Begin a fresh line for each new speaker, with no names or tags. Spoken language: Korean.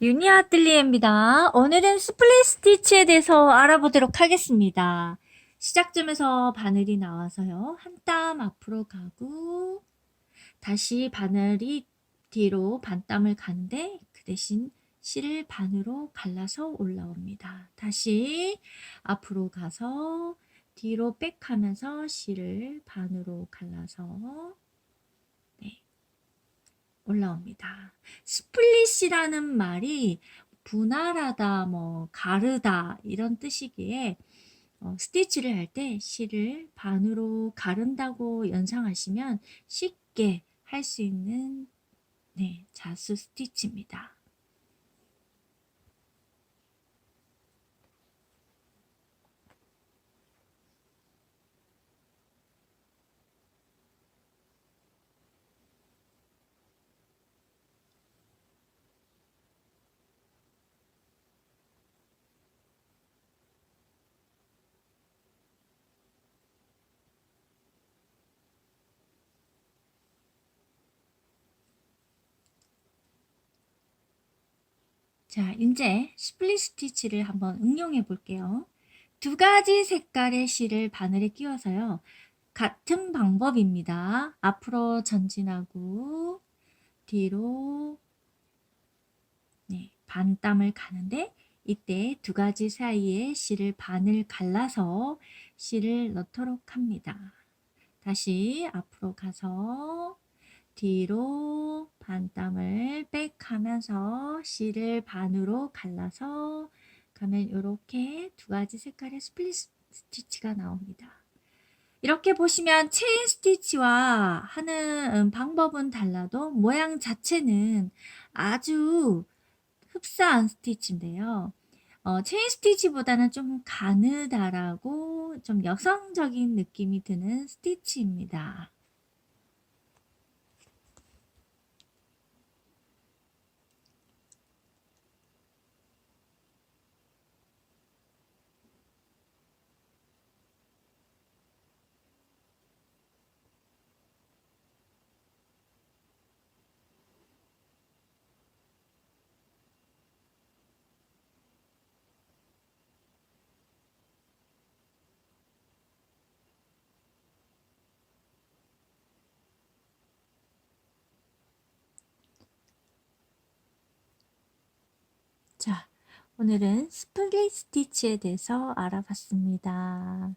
유니아뜰리에입니다. 오늘은 스플릿 스티치에 대해서 알아보도록 하겠습니다. 시작점에서 바늘이 나와서요. 한 땀 앞으로 가고 다시 바늘이 뒤로 반땀을 가는데 그 대신 실을 반으로 갈라서 올라옵니다. 다시 앞으로 가서 뒤로 백 하면서 실을 반으로 갈라서 네, 올라옵니다. 스플릿이라는 말이 분할하다, 뭐 가르다 이런 뜻이기에 어, 스티치를 할 때 실을 반으로 가른다고 연상하시면 쉽게 할 수 있는 네, 자수 스티치입니다. 자, 이제 스플릿 스티치를 한번 응용해 볼게요. 두 가지 색깔의 실을 바늘에 끼워서요. 같은 방법입니다. 앞으로 전진하고 뒤로 네, 반땀을 가는데 이때 두 가지 사이에 실을 반을 갈라서 실을 넣도록 합니다. 다시 앞으로 가서 뒤로 반땀을 백 하면서 실을 반으로 갈라서 가면 이렇게 두 가지 색깔의 스플릿 스티치가 나옵니다. 이렇게 보시면 체인 스티치와 하는 방법은 달라도 모양 자체는 아주 흡사한 스티치인데요. 어, 체인 스티치보다는 좀 가느다라고 좀 여성적인 느낌이 드는 스티치입니다. 자, 오늘은 스플릿 스티치에 대해서 알아봤습니다.